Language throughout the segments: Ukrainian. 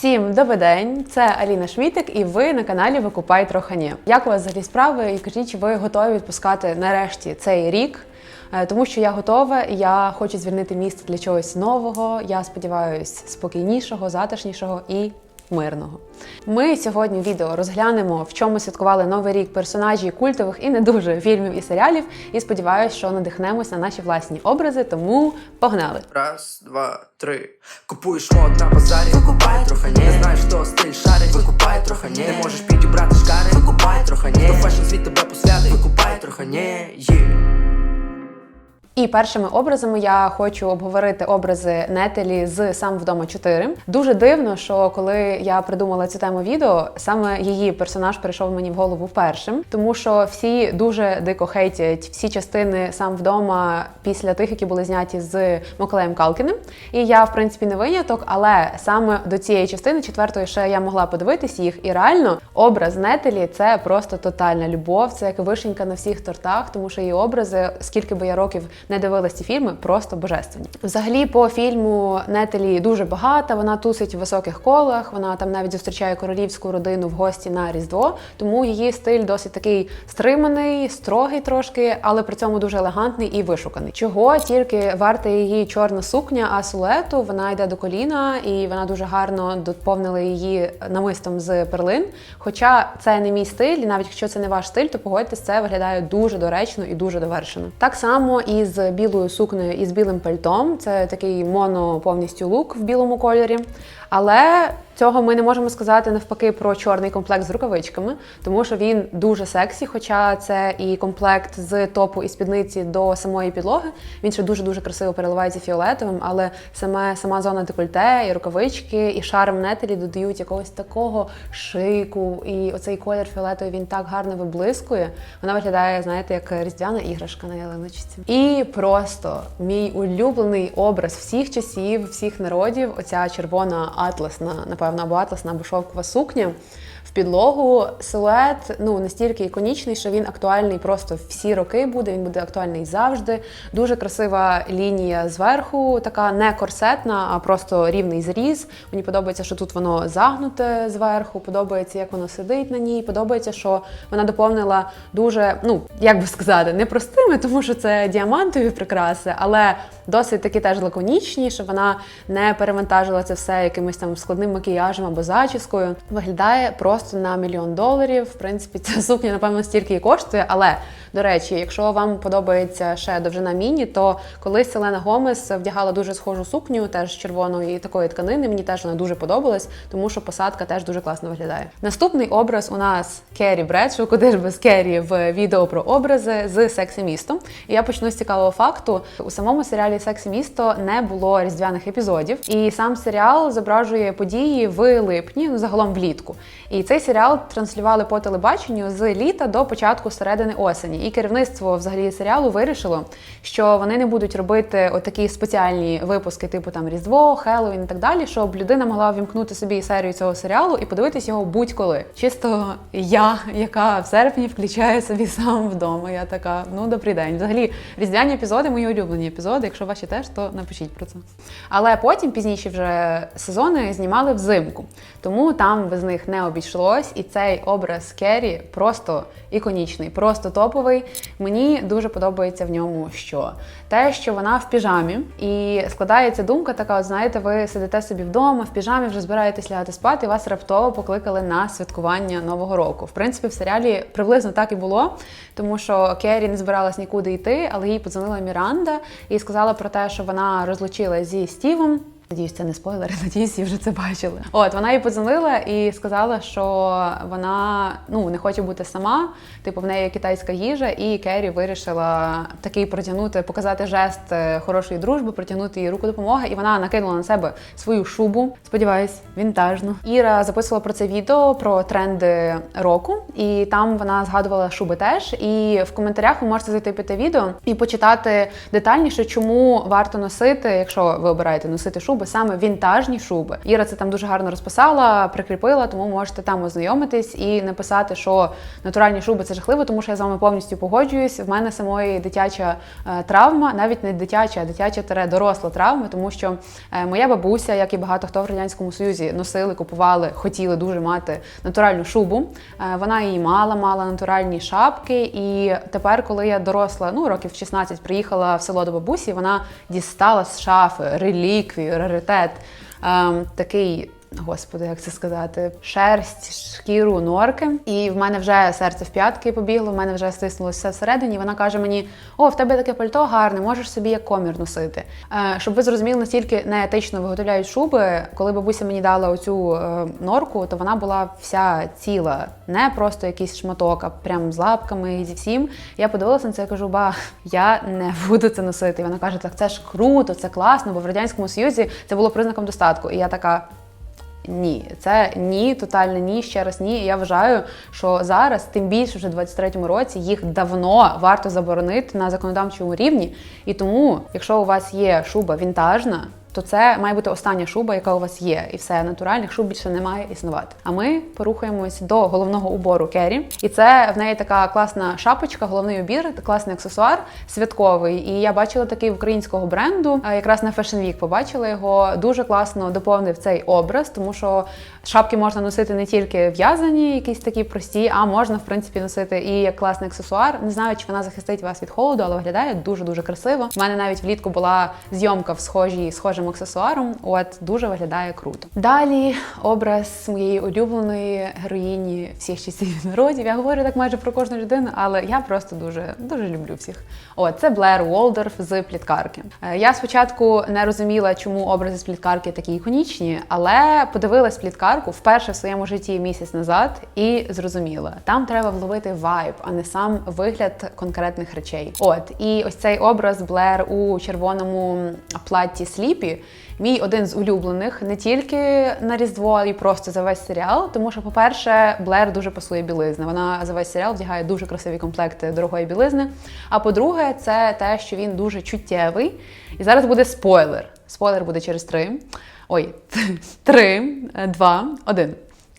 Всім добрий день, це Аліна Шмітик, і ви на каналі Викупай Трохані. Як у вас взагалі справи? І кажіть, чи ви готові відпускати нарешті цей рік? Е, Тому що я готова, я хочу звільнити місце для чогось нового. Я сподіваюся, спокійнішого, затишнішого і мирного. Ми сьогодні в відео розглянемо, в чому святкували новий рік персонажі культових і не дуже фільмів і серіалів. І сподіваюся, що надихнемось на наші власні образи. Тому погнали! Раз, два, три. Купуєш мод на базарі, викупай І першими образами я хочу обговорити образи Нетелі з сам вдома 4. Дуже дивно, що коли я придумала цю тему відео, саме її персонаж прийшов мені в голову першим, тому що всі дуже дико хейтять всі частини сам вдома після тих, які були зняті з Миколаєм Калкіним. І я, в принципі, не виняток, але саме до цієї частини четвертої ще я могла подивитись їх. І реально образ Нетелі це просто тотальна любов. Це як вишенька на всіх тортах, тому що її образи, скільки би я років не дивилась ці фільми, просто божественні. Взагалі, по фільму Нетелі дуже багата. Вона тусить в високих колах. Вона там навіть зустрічає королівську родину в гості на Різдво. Тому її стиль досить такий стриманий, строгий трошки, але при цьому дуже елегантний і вишуканий. Чого тільки варта її чорна сукня, а сулету вона йде до коліна, і вона дуже гарно доповнила її намистом з перлин. Хоча це не мій стиль, і навіть якщо це не ваш стиль, то погодьтесь, це виглядає дуже доречно і дуже довершено. Так само і з білою сукнею і з білим пальтом. Це такий моно повністю лук в білому кольорі. Але цього ми не можемо сказати навпаки про чорний комплект з рукавичками, тому що він дуже сексі, хоча це і комплект з топу і спідниці до самої підлоги. Він ще дуже дуже красиво переливається фіолетовим, але саме сама зона декольте, і рукавички, і шарм нетелі додають якогось такого шику. І оцей колір фіолетовий він так гарно виблискує. Вона виглядає, знаєте, як різдвяна іграшка на ялиночці. І просто мій улюблений образ всіх часів, всіх народів. Оця червона атласна, напевно, або атласна, або шовкова сукня. В підлогу силует ну настільки іконічний, що він актуальний просто всі роки буде. Він буде актуальний завжди. Дуже красива лінія зверху, така не корсетна, а просто рівний зріз. Мені подобається, що тут воно загнуте зверху. Подобається, як воно сидить на ній. Подобається, що вона доповнила дуже, ну як би сказати, не простими, тому що це діамантові прикраси, але досить таки теж лаконічні, щоб вона не перевантажила це все якимось там складним макіяжем або зачіскою. Виглядає просто на мільйон доларів. В принципі, ця сукня, напевно, стільки і коштує. Але до речі, якщо вам подобається ще довжина міні, то колись Селена Гомес вдягала дуже схожу сукню, теж червоної такої тканини. Мені теж вона дуже подобалась, тому що посадка теж дуже класно виглядає. Наступний образ у нас Керрі Бредшоу, куди ж без Керрі в відео про образи з сексі містом. І я почну з цікавого факту. У самому серіалі Сексі місто не було різдвяних епізодів, і сам серіал зображує події в липні, ну загалом влітку. І цей серіал транслювали по телебаченню з літа до початку середини осені. І керівництво взагалі серіалу вирішило, що вони не будуть робити отакі спеціальні випуски, типу там Різдво, Хеллоуін і так далі, щоб людина могла вімкнути собі серію цього серіалу і подивитись його будь-коли. Чисто я, яка в серпні включає собі сам вдома. Я така, ну добрий день. Взагалі, різдвяні епізоди, мої улюблені епізоди. Якщо ваші теж, то напишіть про це. Але потім пізніше вже сезони знімали взимку, тому там без них не обійшлось. І цей образ Керрі просто іконічний, просто топовий. Мені дуже подобається в ньому, що те, що вона в піжамі, і складається думка така: от знаєте, ви сидите собі вдома, в піжамі вже збираєтесь лягати спати, і вас раптово покликали на святкування нового року. В принципі, в серіалі приблизно так і було, тому що Керрі не збиралась нікуди йти, але їй подзвонила Міранда і сказала про те, що вона розлучилась зі Стівом. Надіюсь, це не спойлери, надіюсь, всі вже це бачили. От вона їй подзвонила і сказала, що вона ну не хоче бути сама. Типу, в неї китайська їжа, і Керрі вирішила такий протягнути, показати жест е, хорошої дружби, протягнути їй руку допомоги. І вона накинула на себе свою шубу. Сподіваюсь, вінтажну. Іра записувала про це відео про тренди року, і там вона згадувала шуби теж. І в коментарях ви можете зайти під те відео і почитати детальніше, чому варто носити, якщо ви обираєте носити шубу шуби, саме вінтажні шуби. Іра це там дуже гарно розписала, прикріпила, тому можете там ознайомитись і написати, що натуральні шуби це жахливо, тому що я з вами повністю погоджуюсь. В мене самої дитяча е, травма, навіть не дитяча, а дитяча тере доросла травма, тому що е, моя бабуся, як і багато хто в радянському союзі, носили, купували, хотіли дуже мати натуральну шубу. Е, Вона її мала, мала натуральні шапки. І тепер, коли я доросла, ну років 16, приїхала в село до бабусі, вона дістала з шафи реліквію, раритет. Ем, такий. Господи, як це сказати, шерсть, шкіру норки. І в мене вже серце в п'ятки побігло, в мене вже стиснулося все всередині. Вона каже мені: О, в тебе таке пальто гарне, можеш собі як комір носити. Е, щоб ви зрозуміли, настільки неетично виготовляють шуби. Коли бабуся мені дала оцю е, норку, то вона була вся ціла, не просто якийсь шматок, а прям з лапками і зі всім. Я подивилася на це і кажу, ба, я не буду це носити. І вона каже, так це ж круто, це класно, бо в радянському союзі це було признаком достатку. І я така. Ні, це ні, тотальне ні, ще раз ні. Я вважаю, що зараз, тим більше вже в 23-му році, їх давно варто заборонити на законодавчому рівні. І тому, якщо у вас є шуба вінтажна, то це має бути остання шуба, яка у вас є, і все натуральних шуб більше не має існувати. А ми порухаємось до головного убору Керрі. І це в неї така класна шапочка, головний убір, класний аксесуар святковий. І я бачила такий українського бренду, якраз на Fashion Week побачила його. Дуже класно доповнив цей образ, тому що шапки можна носити не тільки в'язані, якісь такі прості, а можна в принципі носити і як класний аксесуар. Не знаю, чи вона захистить вас від холоду, але виглядає дуже дуже красиво. У мене навіть влітку була зйомка в схожій схожим аксесуаром. От дуже виглядає круто. Далі образ моєї улюбленої героїні всіх часів народів. Я говорю так майже про кожну людину, але я просто дуже дуже люблю всіх. От це Блер Уолдорф з пліткарки. Е, Я спочатку не розуміла, чому образи з пліткарки такі іконічні, але подивилась пліткарку вперше в своєму житті місяць назад і зрозуміла, там треба вловити вайб, а не сам вигляд конкретних речей. От і ось цей образ Блер у червоному платті сліпі. Мій один з улюблених не тільки на Різдво, а й просто за весь серіал. Тому що, по-перше, Блер дуже пасує білизна. Вона за весь серіал вдягає дуже красиві комплекти дорогої білизни. А по-друге, це те, що він дуже чуттєвий. І зараз буде спойлер. Спойлер буде через три. Ой, три, два, один.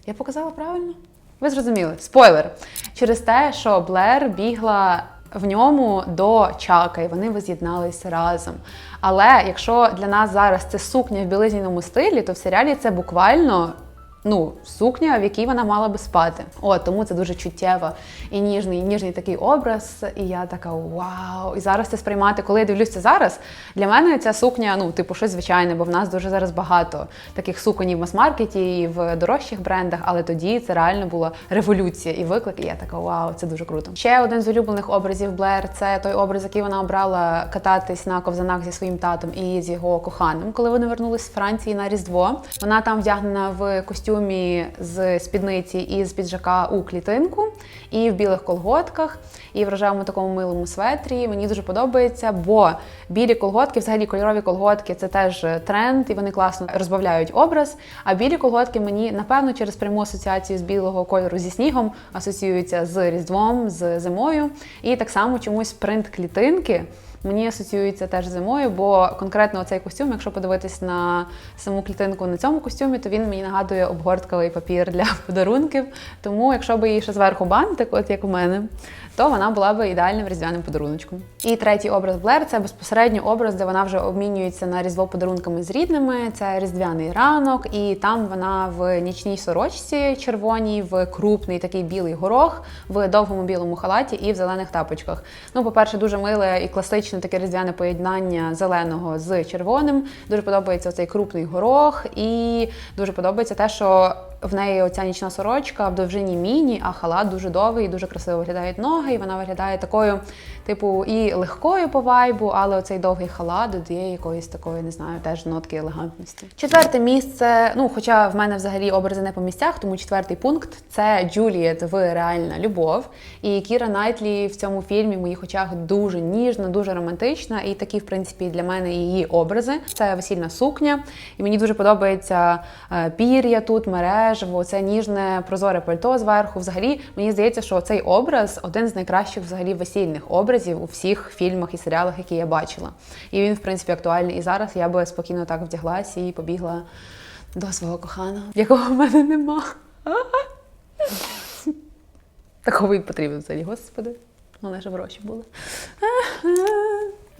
Я показала правильно? Ви зрозуміли? Спойлер. Через те, що Блер бігла в ньому до Чака, і вони воз'єдналися разом. Але якщо для нас зараз це сукня в білизняному стилі, то в серіалі це буквально. Ну, сукня, в якій вона мала би спати. От тому це дуже чуттєво і ніжний, ніжний такий образ. І я така вау! І зараз це сприймати, коли я дивлюся зараз. Для мене ця сукня, ну, типу, щось звичайне, бо в нас дуже зараз багато таких суконь в мас-маркеті, і в дорожчих брендах. Але тоді це реально була революція і виклик. І я така вау, це дуже круто. Ще один з улюблених образів Блер це той образ, який вона обрала кататись на ковзанах зі своїм татом і з його коханим, коли вони вернулись з Франції на Різдво. Вона там вдягнена в костюм костюмі з спідниці і з піджака у клітинку, і в білих колготках, і в рожевому такому милому светрі. Мені дуже подобається, бо білі колготки, взагалі кольорові колготки це теж тренд, і вони класно розбавляють образ. А білі колготки мені, напевно, через пряму асоціацію з білого кольору зі снігом асоціюються з Різдвом, з зимою. І так само чомусь принт клітинки мені асоціюється теж зимою, бо конкретно цей костюм, якщо подивитись на саму клітинку на цьому костюмі, то він мені нагадує обгортковий папір для подарунків. Тому, якщо би її ще зверху бантик, от як у мене, то вона була би ідеальним різдвяним подаруночком. І третій образ Блер це безпосередньо образ, де вона вже обмінюється на різдво подарунками з рідними. Це різдвяний ранок, і там вона в нічній сорочці червоній, в крупний такий білий горох, в довгому білому халаті і в зелених тапочках. Ну, по-перше, дуже миле і класичне таке різдвяне поєднання зеленого з червоним. Дуже подобається цей крупний горох, і дуже подобається те, що в неї оця нічна сорочка в довжині міні, а халат дуже довгий, дуже красиво виглядають ноги, і вона виглядає такою, типу, і легкою по вайбу, але оцей довгий халат додає якоїсь такої, не знаю, теж нотки елегантності. Четверте місце. Ну, хоча в мене взагалі образи не по місцях, тому четвертий пункт це Джуліет в реальна любов. І Кіра Найтлі в цьому фільмі в моїх очах дуже ніжна, дуже романтична. І такі, в принципі, для мене її образи. Це весільна сукня, і мені дуже подобається е, пір'я тут, мережа бежево, це ніжне прозоре пальто зверху. Взагалі, мені здається, що цей образ один з найкращих взагалі весільних образів у всіх фільмах і серіалах, які я бачила. І він, в принципі, актуальний і зараз. Я би спокійно так вдяглася і побігла до свого коханого, якого в мене нема. Такого і потрібно взагалі, господи. Головне, щоб гроші були.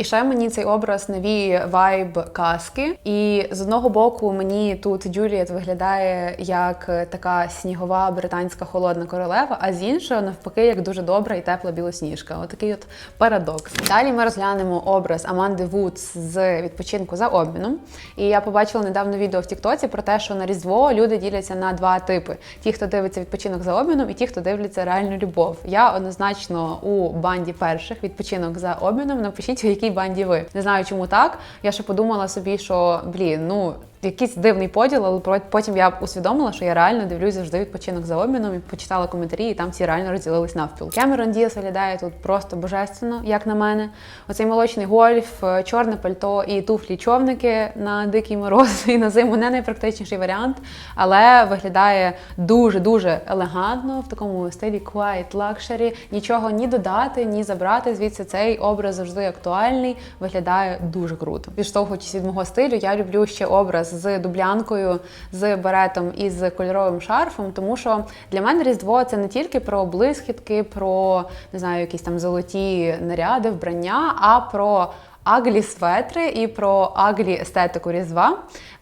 І ще мені цей образ навіює вайб казки. І з одного боку, мені тут Джуліет виглядає як така снігова британська холодна королева, а з іншого, навпаки, як дуже добра і тепла білосніжка. Отакий от парадокс. Далі ми розглянемо образ Аманди Вудс з відпочинку за обміном. І я побачила недавно відео в Тіктоці про те, що на Різдво люди діляться на два типи: ті, хто дивиться відпочинок за обміном, і ті, хто дивляться реальну любов. Я однозначно у банді перших відпочинок за обміном. Напишіть, у якій банді ви. Не знаю, чому так. Я ще подумала собі, що блін, ну. Якийсь дивний поділ, але потім я усвідомила, що я реально дивлюсь завжди відпочинок за обміном і почитала коментарі, і там всі реально розділились навпіл. Кемерон Діас виглядає тут просто божественно, як на мене. Оцей молочний гольф, е, чорне пальто і туфлі човники на дикий мороз і на зиму не найпрактичніший варіант, але виглядає дуже дуже елегантно в такому стилі quiet luxury. Нічого ні додати, ні забрати. Звідси цей образ завжди актуальний, виглядає дуже круто. Відштовхуючись від мого стилю, я люблю ще образ з дублянкою, з беретом і з кольоровим шарфом, тому що для мене Різдво це не тільки про блискітки, про не знаю, якісь там золоті наряди, вбрання, а про. Аглі светри і про аглі естетику різдва.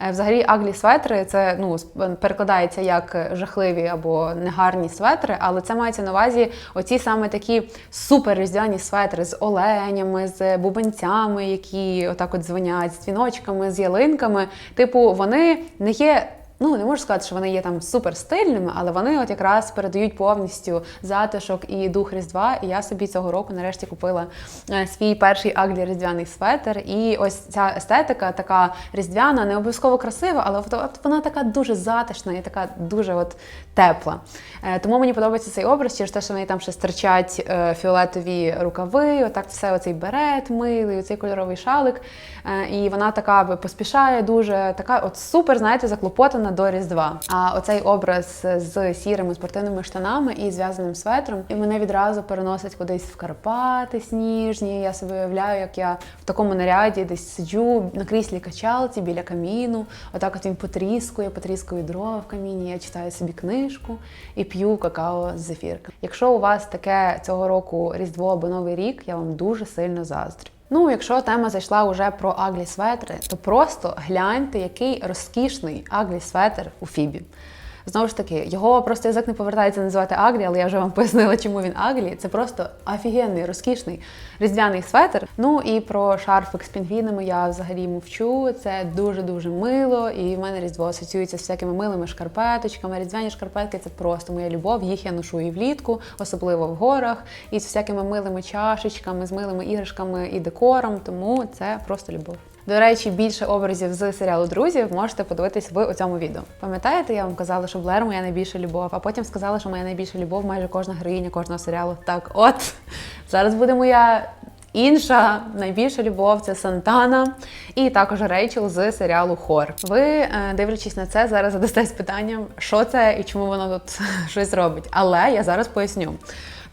Е, Взагалі, аглі светри це ну перекладається як жахливі або негарні светри, але це мається на увазі оці саме такі супер різдвяні светри з оленями, з бубенцями, які отак от дзвонять, з дзвіночками, з ялинками. Типу, вони не є. Ну, не можу сказати, що вони є там супер стильними, але вони от якраз передають повністю затишок і дух Різдва. І я собі цього року нарешті купила е, свій перший аглі різдвяний светр. І ось ця естетика така різдвяна, не обов'язково красива, але от- вона така дуже затишна і така дуже от тепла. Е, Тому мені подобається цей образ, через те, що в неї там ще стирчать е, фіолетові рукави, отак все оцей берет милий, оцей кольоровий шалик. Е, І вона така поспішає дуже, така от супер, знаєте, заклопотана до Різдва. А оцей образ з сірими спортивними штанами і зв'язаним светром, і мене відразу переносить кудись в Карпати сніжні. Я собі уявляю, як я в такому наряді десь сиджу на кріслі качалці біля каміну. Отак от він потріскує, потріскує дрова в каміні. Я читаю собі книжку і п'ю какао з зефірка. Якщо у вас таке цього року Різдво або Новий рік, я вам дуже сильно заздрю. Ну, якщо тема зайшла уже про аглі светри, то просто гляньте, який розкішний аглі светр у Фібі. Знову ж таки, його просто язик не повертається називати Аглі, але я вже вам пояснила, чому він Аглі. Це просто офігенний, розкішний різдвяний светр. Ну і про шарфик з пінгвінами я взагалі мовчу. Це дуже-дуже мило, і в мене різдво асоціюється з всякими милими шкарпеточками. Різдвяні шкарпетки це просто моя любов. Їх я ношу і влітку, особливо в горах, і з всякими милими чашечками, з милими іграшками і декором. Тому це просто любов. До речі, більше образів з серіалу друзів можете подивитись в цьому відео. Пам'ятаєте, я вам казала, що Блер моя найбільша любов, а потім сказала, що моя найбільша любов майже кожна героїня кожного серіалу. Так, от зараз буде моя. Інша найбільша любов це Сантана і також Рейчел з серіалу Хор. Ви, е, дивлячись на це, зараз задастесь питанням, що це і чому воно тут щось робить. Але я зараз поясню.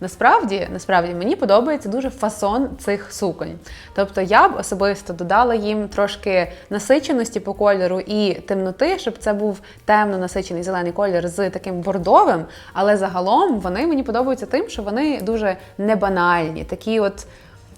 Насправді, насправді мені подобається дуже фасон цих суконь. Тобто я б особисто додала їм трошки насиченості по кольору і темноти, щоб це був темно насичений зелений колір з таким бордовим. Але загалом вони мені подобаються тим, що вони дуже небанальні, такі от.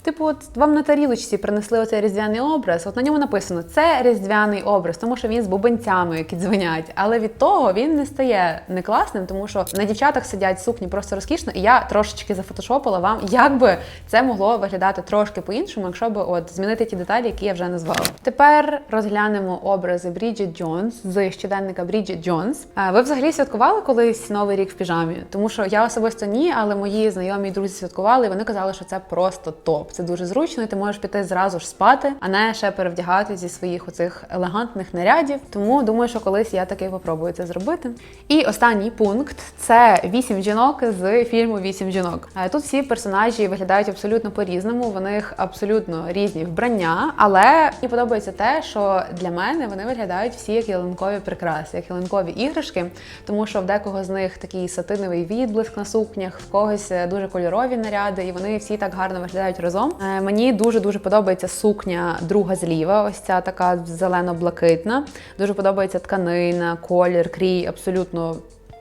Типу, от вам на тарілочці принесли оцей різдвяний образ. От на ньому написано це різдвяний образ, тому що він з бубенцями, які дзвонять. Але від того він не стає не класним, тому що на дівчатах сидять сукні просто розкішно, і я трошечки зафотошопила вам, як би це могло виглядати трошки по-іншому, якщо би от змінити ті деталі, які я вже назвала. Тепер розглянемо образи Бріджит Джонс з щоденника Бріджит Джонс. Ви взагалі святкували колись новий рік в піжамі? Тому що я особисто ні, але мої знайомі і друзі святкували, і вони казали, що це просто топ. Топ. Це дуже зручно, і ти можеш піти зразу ж спати, а не ще перевдягати зі своїх оцих елегантних нарядів. Тому думаю, що колись я таки попробую це зробити. І останній пункт це вісім жінок з фільму Вісім жінок. Е, Тут всі персонажі виглядають абсолютно по-різному. В них абсолютно різні вбрання, але мені подобається те, що для мене вони виглядають всі як ялинкові прикраси, як ялинкові іграшки, тому що в декого з них такий сатиновий відблиск на сукнях, в когось е, дуже кольорові наряди, і вони всі так гарно виглядають разом. Е, Мені дуже дуже подобається сукня друга зліва. Ось ця така зелено-блакитна. Дуже подобається тканина, колір, крій, абсолютно.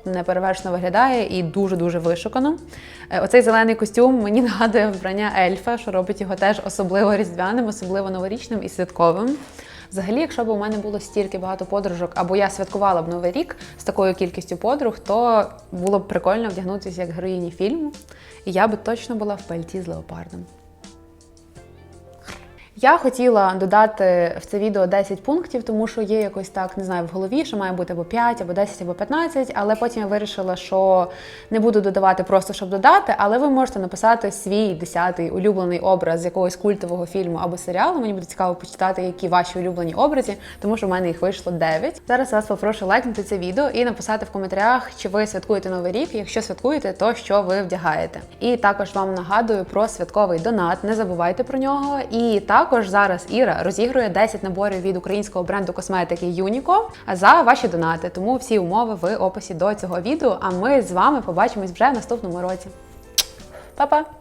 Неперевершено виглядає і дуже-дуже вишукано. Е, Оцей зелений костюм мені нагадує вбрання ельфа, що робить його теж особливо різдвяним, особливо новорічним і святковим. Взагалі, якщо б у мене було стільки багато подружок, або я святкувала б новий рік з такою кількістю подруг, то було б прикольно вдягнутися як героїні фільму, і я би точно була в пальті з леопардом. Я хотіла додати в це відео 10 пунктів, тому що є якось так, не знаю, в голові, що має бути або 5, або 10, або 15, але потім я вирішила, що не буду додавати просто, щоб додати, але ви можете написати свій 10-й улюблений образ якогось культового фільму або серіалу. Мені буде цікаво почитати, які ваші улюблені образи, тому що в мене їх вийшло 9. Зараз вас попрошу лайкнути це відео і написати в коментарях, чи ви святкуєте новий рік. Якщо святкуєте, то що ви вдягаєте. І також вам нагадую про святковий донат. Не забувайте про нього. І також зараз Іра розігрує 10 наборів від українського бренду косметики Юніко за ваші донати. Тому всі умови в описі до цього відео. А ми з вами побачимось вже в наступному році. Па-па!